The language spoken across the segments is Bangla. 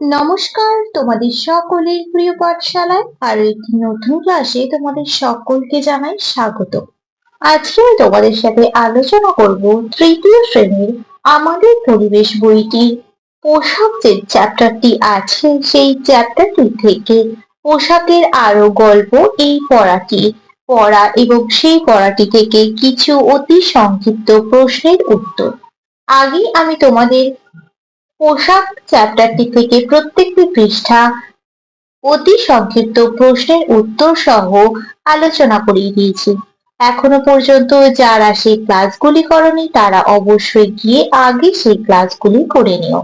নমস্কার তোমাদের সকলের প্রিয় পাঠশালায়। আর একটি নতুন ক্লাসে তোমাদের সকলকে জানাই স্বাগত। আজকে আমি তোমাদের সাথে আলোচনা করব তৃতীয় শ্রেণির আমাদের পরিবেশ বইটি। পোশাক যে চ্যাপ্টারটি আছে, সেই চ্যাপ্টারটি থেকে পোশাকের আরও গল্প এই পড়াটি পড়া এবং সেই পড়াটি থেকে কিছু অতি সংক্ষিপ্ত প্রশ্নের উত্তর। আগেই আমি তোমাদের পোশাক চ্যাপ্টারটি থেকে প্রত্যেকটি পৃষ্ঠা অতি সংক্ষিপ্ত প্রশ্নের উত্তর সহ আলোচনা করিয়ে দিয়েছি। এখনও পর্যন্ত যারা সেই ক্লাসগুলি করনি, তারা অবশ্যই গিয়ে আগে সেই ক্লাসগুলি করে নিও।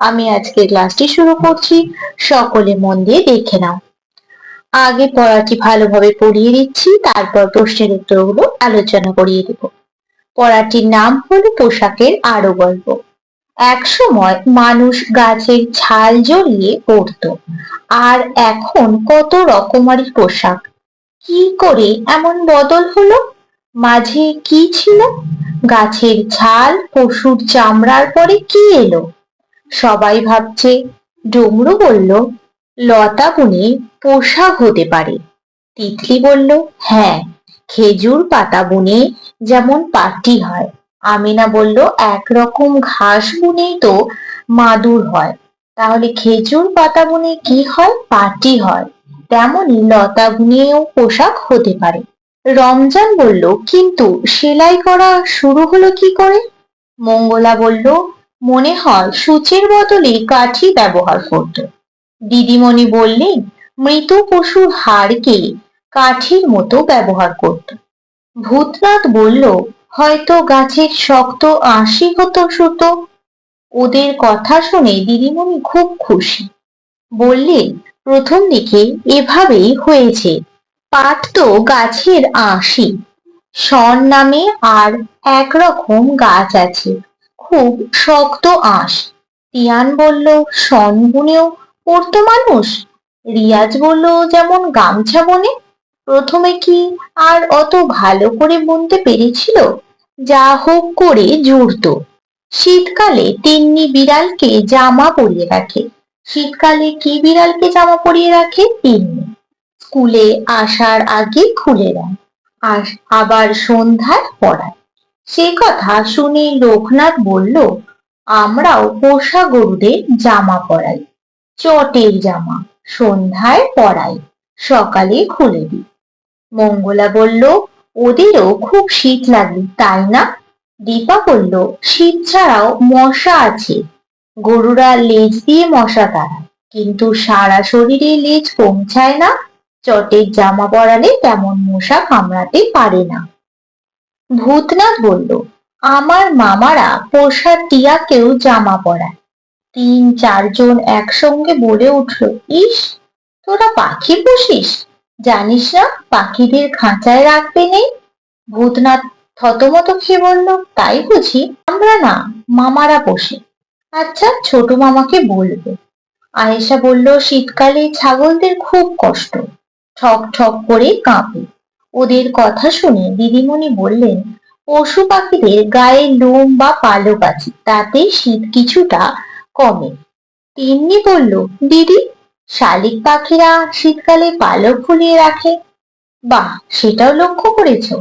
আমি আজকে ক্লাসটি শুরু করছি। সকলে মন দিয়ে দেখে নাও। আগে পড়াটি ভালোভাবে পড়িয়ে দিচ্ছি, তারপর প্রশ্নের উত্তরগুলো আলোচনা করিয়ে দেব। পড়াটির নাম হলো পোশাকের আরও গল্প। একসময় মানুষ গাছের ছাল জড়িয়ে পড়ত। আর এখন কত রকমারি পোশাক। কি করে এমন বদল হলো? মাঝে কি ছিল? গাছের ছাল পশুর চামড়ার পরে কি এলো? সবাই ভাবছে, ডমরু বলল, লতা বুনে পোশাক হতে পারে। তিতলি বলল হ্যাঁ খেজুর পাতা বুনে যেমন পাটি হয় আমিনা বলল, একরকম ঘাস বুনেই তো মাদুর হয়। তাহলে খেজুর পাতা বুনে কি হয়? পাটি হয়। তেমনই লতা বুনেও পোশাক হতে পারে। রমজান বলল, কিন্তু সেলাই করা শুরু হলো কি করে? মঙ্গলা বলল, মনে হয় সূচের বদলে কাঠি ব্যবহার করত। দিদিমণি বললেন, মৃত পশুর হাড়কে কাঠির মতো ব্যবহার করত। ভূতনাথ বলল হয়তো গাছের শক্ত আশি হতো সুতো। ওদের কথা শুনে দিদিমণি খুব খুশি। বললেন প্রথম দিকে এভাবেই হয়েছে। পাট তো গাছের আশি। সন নামে আর একরকম গাছ আছে। খুব শক্ত আঁশ। তিয়ান বলল সন বুনেও পড়তো মানুষ? রিয়াজ বলল, যেমন গামছা বনে। প্রথমে কি আর অত ভালো করে বুনতে পেরেছিল? যা হোক করে জুড়ত। শীতকালে তিন্নি বিড়ালকে জামা পরিয়ে রাখে। শীতকালে কি বিড়ালকে জামা পরিয়ে রাখে? তিন্নি স্কুলে আসার আগে খুলে দেয় আর আবার সন্ধ্যায় পড়ায়। সে কথা শুনে লোকনাথ বলল, আমরাও পোষা গরুদের জামা পরাই। চটের জামা সন্ধ্যায় পরাই সকালে খুলে দিই। মঙ্গলা বলল ওদেরও খুব শীত লাগে, তাই না? দীপা বলল, শীত ছাড়াও মশা আছে। গরুরা লেজ দিয়ে মশা তাড়ায় কিন্তু সারা শরীরে লেজ পৌঁছায় না। চটের জামা পরালে তেমন মশা কামড়াতে পারে না। ভূতনাথ বলল, আমার মামারা পোষা টিয়াকেও জামা পরায়। তিন চারজন একসঙ্গে বলে উঠল, ইস, তোরা পাখি পুষিস? জানিস না, পাখিদের খাঁচায় রাখবে নেই? ভূতনাথ থতমত খেয়ে বলল, তাই বুঝি আমরা না, মামারা বসে। আচ্ছা ছোট মামাকে বলব। আয়েশা বলল, শীতকালে ছাগলদের খুব কষ্ট। ঠক ঠক করে কাঁপে। ওদের কথা শুনে দিদিমণি বললেন, পশু পাখিদের গায়ে লোম বা পালক আছে, তাতে শীত কিছুটা কমে। তিন্নি বলল, দিদি শালিক পাখিরা শীতকালে পালক ফুলিয়ে রাখে। বাহ, সেটাও লক্ষ্য করেছ।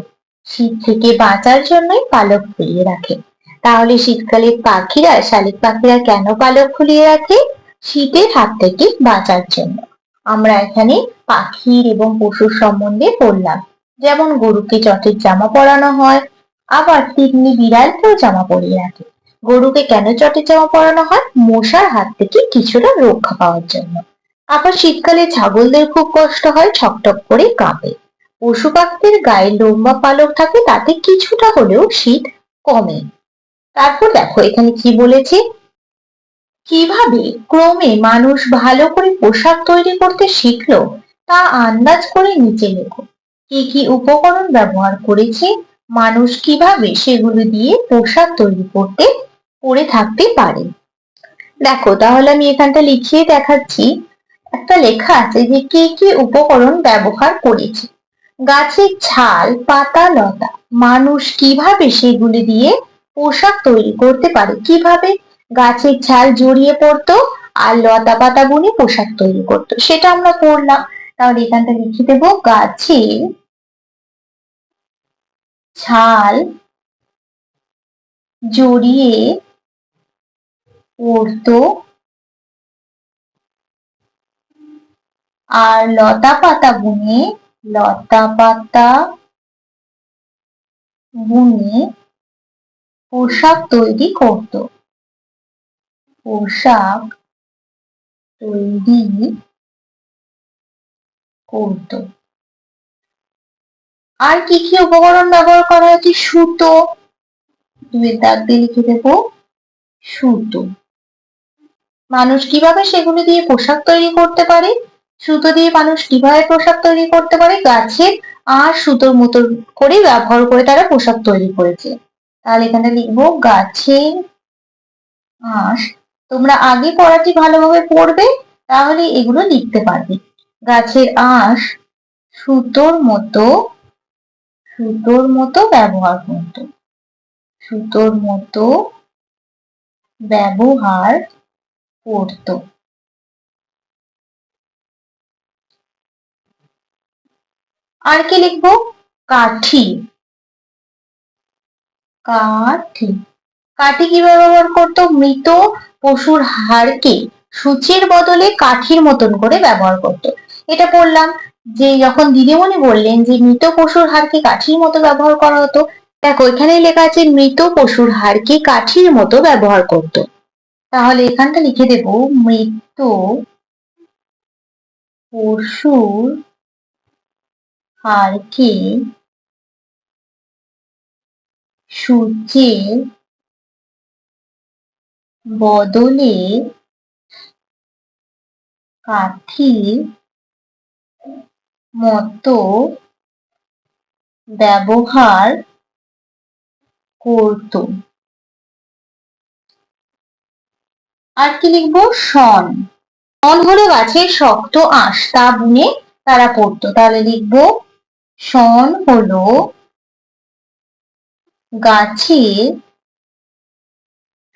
শীত থেকে বাঁচার জন্যই পালক ফুলিয়ে রাখে। তাহলে শীতকালে পাখিরা, শালিক পাখিরা কেন পালক ফুলিয়ে রাখে? শীতের হাত থেকে বাঁচার জন্য। আমরা এখানে পাখির এবং পশুর সম্বন্ধে পড়লাম। যেমন গরুকে চটের জামা পরানো হয়, আবার তিন্নি বিড়ালকেও জামা পরিয়ে রাখে। গরুকে কেন চটের জামা পরানো হয়? মশার হাত থেকে কিছুটা রক্ষা পাওয়ার জন্য। আবার শীতকালে ছাগলদের খুব কষ্ট হয় ঠকঠক করে কাঁপে। পশু পাখিদের গায়ে লম্বা পালক থাকে, তাতে কিছুটা হলেও শীত কমে। তারপর দেখো, এখানে কি বলেছে? কীভাবে ক্রমে মানুষ ভালো করে পোশাক তৈরি করতে শিখলো, তা আন্দাজ করে নিচে লেখো। কি কি উপকরণ ব্যবহার করেছে, মানুষ কীভাবে সেগুলো দিয়ে পোশাক তৈরি করতে পরে থাকতে পারে? দেখো, তাহলে আমি এখানটা লিখিয়ে দেখাচ্ছি। একটা লেখা আছে যে কি কি উপকরণ ব্যবহার করেছে? গাছের ছাল, পাতা, লতা। মানুষ কীভাবে সেগুলি দিয়ে পোশাক তৈরি করতে পারে? কীভাবে গাছের ছাল জড়িয়ে পড়তো আর লতা পাতা বুনে পোশাক তৈরি করতো? সেটা আমরা পড়লাম। তাহলে এখানটা লিখে দেব, গাছের ছাল জড়িয়ে পড়তো আর লতা পাতা বুনে লতা পাতা বুনে পোশাক তৈরি করত। পোশাক তৈরি করত। আর কি কি উপকরণ ব্যবহার করা হয়েছে? সুতো। দুয়ের দাগ দিয়ে লিখে দেবো। সুতো। মানুষ কীভাবে সেগুলো দিয়ে পোশাক তৈরি করতে পারে? সুতো দিয়ে মানুষ কীভাবে পোশাক তৈরি করতে পারে, গাছের আর সুতোর মতো করে ব্যবহার করে তারা পোশাক তৈরি করেছে। তাহলে এখানে লিখব গাছে আঁশ তোমরা আগে পড়াটি ভালোভাবে পড়বে, তাহলে এগুলো লিখতে পারবে। গাছের আঁশ সুতোর মতো সুতোর মতো ব্যবহার করত। সুতোর মতো ব্যবহার করত। আর কি লিখব? কাঠি। কাঠি। কাঠি কীভাবে ব্যবহার করতো? মৃত পশুর হাড়কে সূচের বদলে কাঠির মতন করে ব্যবহার করত। এটা পড়লাম যে যখন দিদিমণি বললেন যে মৃত পশুর হাড়কে কাঠির মতো ব্যবহার করা হতো, দেখো এখানেই লেখা আছে মৃত পশুর হাড়কে কাঠির মতো ব্যবহার করত। তাহলে এখানটা লিখে দেব, মৃত পশুর হাড়কে সূর্যের বদলে কাঠির মতো ব্যবহার করত। আর কি লিখব? শন। শন হলো গাছের শক্ত আঁশ, তা বুনে তারা পড়তো। তাহলে লিখব শন হল গাছের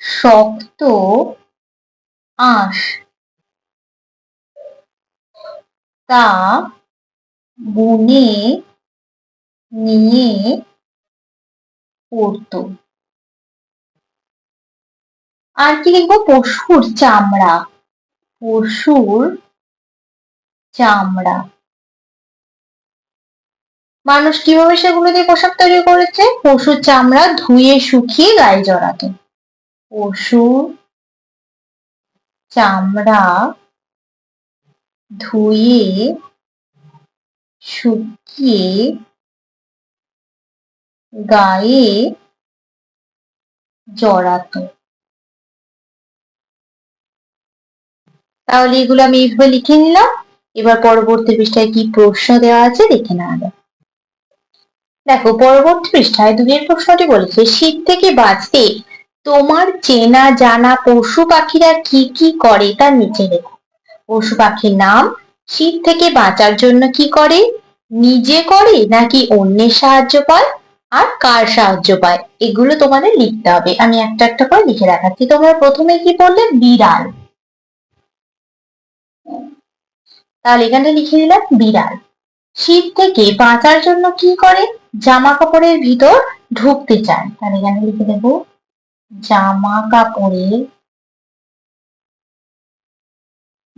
শক্ত আঁশ। তা বুনে নিয়ে পড়তো। আর কি লিখব? পশুর চামড়া পশুর চামড়া। মানুষ কীভাবে সেগুলো দিয়ে পোশাক তৈরি করেছে? পশুর চামড়া ধুয়ে শুকিয়ে গায়ে জড়াতো। পশু চামড়া ধুয়ে শুকিয়ে গায়ে জড়াতো। তাহলে এগুলো আমি এইভাবে লিখে নিলাম। এবার পরবর্তী পৃষ্ঠায় কি প্রশ্ন দেওয়া আছে দেখে নেওয়া যাক। দেখো, পরবর্তী পৃষ্ঠায় দুইয়ের প্রশ্নটি বলেছে, শীত থেকে বাঁচতে তোমার চেনা জানা পশু পাখিরা কি কি করে তার নিচে লেখো পশু পাখির নাম শীত থেকে বাঁচার জন্য কি করে? নিজে করে নাকি অন্যের সাহায্য পায়? আর কার সাহায্য পায়? এগুলো তোমাদের লিখতে হবে। আমি একটা একটা করে লিখে দেখাচ্ছি। তোমরা প্রথমে কি বললে বিড়াল। তাহলে এখানটা লিখে দিলাম বিড়াল। শীত থেকে বাঁচার জন্য কি করে? জামা কাপড়ের ভিতর ঢুকতে চায় তাহলে এখানে লিখে দেব জামা কাপড়ের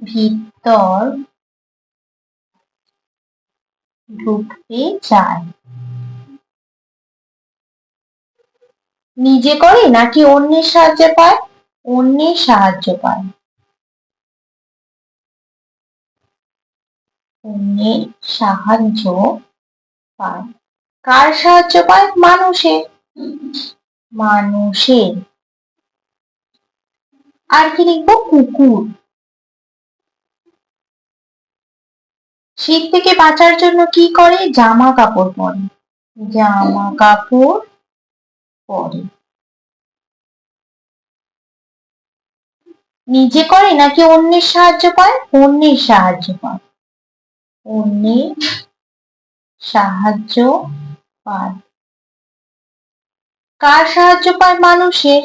ভিতর ঢুকতে চায় নিজে করে নাকি অন্যের সাহায্য পায়? অন্যের সাহায্য পায়। অন্যের সাহায্য পায়। কার সাহায্য পায়? মানুষের। মানুষের। আর কি লিখব? কুকুর। শীত থেকে বাঁচার জন্য কি করে? জামা কাপড় পরে। জামা কাপড় পরে। নিজে করে নাকি অন্যের সাহায্য পায়? অন্যের সাহায্য পায়। অন্যের সাহায্য পায় কার সাহায্য পায় মানুষের?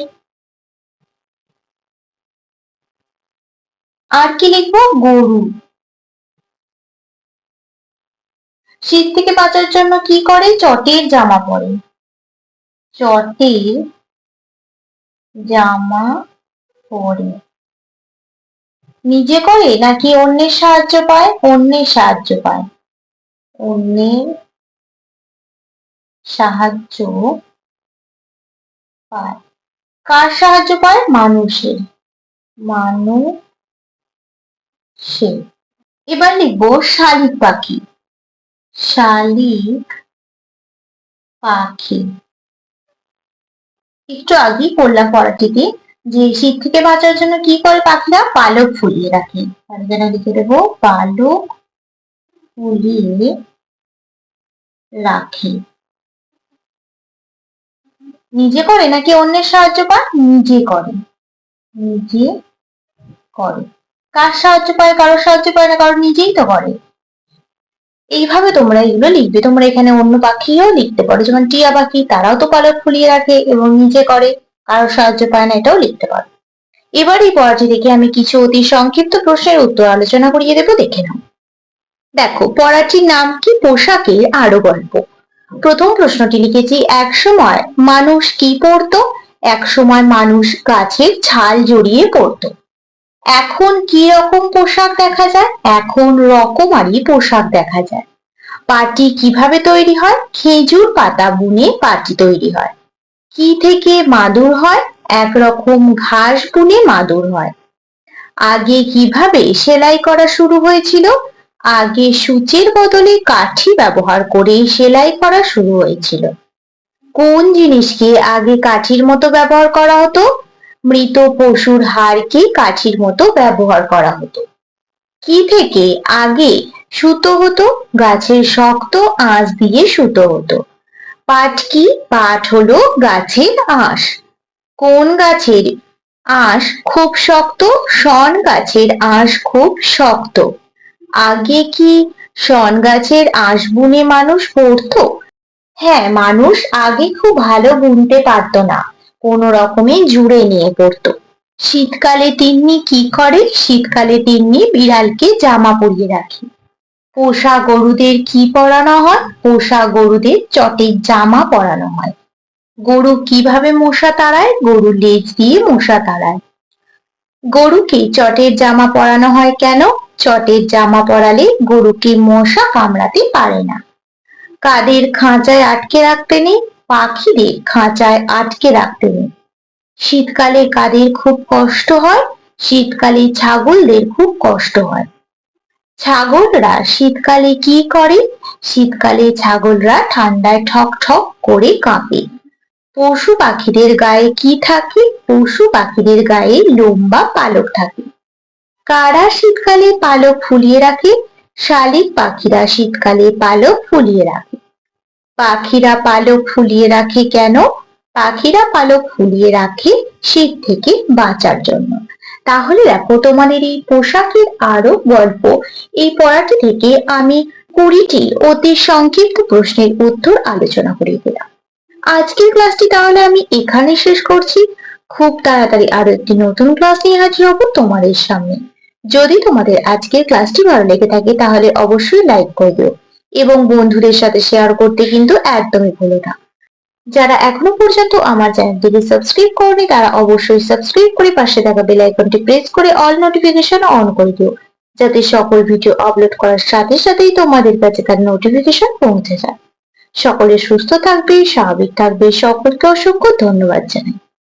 আর কি লিখব? গরু। শীত থেকে বাঁচার জন্য কি করে? চটের জামা পরে। চটের জামা পরে। নিজে করে নাকি অন্যের সাহায্য পায়? অন্যের সাহায্য পায়। অন্যের সাহায্য পায়। কার সাহায্য পায়? মানুষের। মানুষের। এবার লিখব শালিক পাখি। শালিক পাখি। একটু আগেই পড়লাম পড়াটিতে যে শীত থেকে বাঁচার জন্য কি করে পাখিরা পালক ফুলিয়ে রাখে? যেন লিখে দেবো, পালক ফুলিয়ে রাখে। নিজে করে নাকি অন্যের সাহায্য পায়? নিজে করে। নিজে করে। কার সাহায্য পায়, কারোর সাহায্য পায় না, কারোর নিজেই তো করে। এইভাবে তোমরা এগুলো লিখবে। তোমরা এখানে অন্য পাখিও লিখতে পারো। যেমন টিয়া পাখি, তারাও তো পালক ফুলিয়ে রাখে এবং নিজে করে। কারোর সাহায্য পায় না, এটাও লিখতে পারো। এবার এই পড়াটি দেখে আমি কিছু অতি সংক্ষিপ্ত প্রশ্নের উত্তর আলোচনা করিয়ে দেবো, দেখে নাও। দেখো, পড়াটির নাম কি? পোশাকের আরও গল্প। প্রথম প্রশ্নটি লিখেছি, এক সময় মানুষ কি পরতো এক সময় মানুষ গাছের ছাল জড়িয়ে পরতো এখন কি রকম পোশাক দেখা যায়? এখন রকমারি পোশাক দেখা যায়। পাটি কীভাবে তৈরি হয়? খেজুর পাতা বুনে পাটি তৈরি হয়। কি থেকে মাদুর হয়? একরকম ঘাস বুনে মাদুর হয়। আগে কীভাবে সেলাই করা শুরু হয়েছিল? আগে সূচের বদলে কাঠি ব্যবহার করে সেলাই করা শুরু হয়েছিল। কোন জিনিসকে আগে কাঠির মতো ব্যবহার করা হতো? মৃত পশুর হাড়কে কাঠির মতো ব্যবহার করা হতো। কি থেকে আগে সুতো হতো? গাছের শক্ত আঁশ দিয়ে সুতো হতো। পাট কি? পাট হলো গাছের আঁশ। কোন গাছের আঁশ খুব শক্ত? শন গাছের আঁশ খুব শক্ত। আগে কি শন গাছের আঁশ বুনে মানুষ পড়তো? হ্যাঁ মানুষ আগে খুব ভালো বুনতে পারতো না। কোনো রকমে জুড়ে নিয়ে পড়তো। শীতকালে তিন্নি কি করে? শীতকালে তিন্নি বিড়ালকে জামা পরিয়ে রাখে। পোষা গরুদের কি পরানো হয়? পোষা গরুদের চটের জামা পরানো হয়। গরু কীভাবে মশা তাড়ায়? গরু লেজ দিয়ে মশা তাড়ায়। গরুকে চটের জামা পরানো হয় কেন? চটের জামা পরালে গরুকে মশা কামড়াতে পারে না। কাদের খাঁচায় আটকে রাখতে নেই, পাখিদের খাঁচায় আটকে রাখতে নেই। শীতকালে কাদের খুব কষ্ট হয়, শীতকালে ছাগলদের খুব কষ্ট হয়। ছাগলরা শীতকালে কি করে? শীতকালে ছাগলরা ঠান্ডায় ঠক ঠক করে কাঁপে। পশু পাখিদের গায়ে কি থাকে? পশু পাখিদের গায়ে লম্বা পালক থাকে। কারা শীতকালে পালক ফুলিয়ে রাখে, শালিক পাখিরা শীতকালে পালক ফুলিয়ে রাখে। পাখিরা পালক ফুলিয়ে রাখে কেন? পাখিরা পালক ফুলিয়ে রাখে শীত থেকে বাঁচার জন্য। তাহলে দেখো তোমাদের এই পোশাকের আরও গল্প। এই পড়াটি থেকে আমি কুড়িটি অতি সংক্ষিপ্ত প্রশ্নের উত্তর আলোচনা করে দিলাম। আজকের ক্লাসটি তাহলে আমি এখানে শেষ করছি। খুব তাড়াতাড়ি আরও একটি নতুন ক্লাস নিয়ে হাজির হব তোমাদের সামনে। যদি তোমাদের আজকের ক্লাসটি ভালো লেগে থাকে, তাহলে অবশ্যই লাইক করে দিও এবং বন্ধুদের সাথে শেয়ার করতে কিন্তু একদমই ভুলো না। যারা এখনও পর্যন্ত আমার চ্যানেলটিকে সাবস্ক্রাইব করেনি, তারা অবশ্যই সাবস্ক্রাইব করে পাশে থাকা বেল আইকনটি প্রেস করে অল নোটিফিকেশন অন করে দিও, যাতে সকল ভিডিও আপলোড করার সাথে সাথেই তোমাদের কাছে তার নোটিফিকেশন পৌঁছে যায়। সকলে সুস্থ থাকবে, স্বাভাবিক থাকবে, সকলকে অসংখ্য ধন্যবাদ জানাই।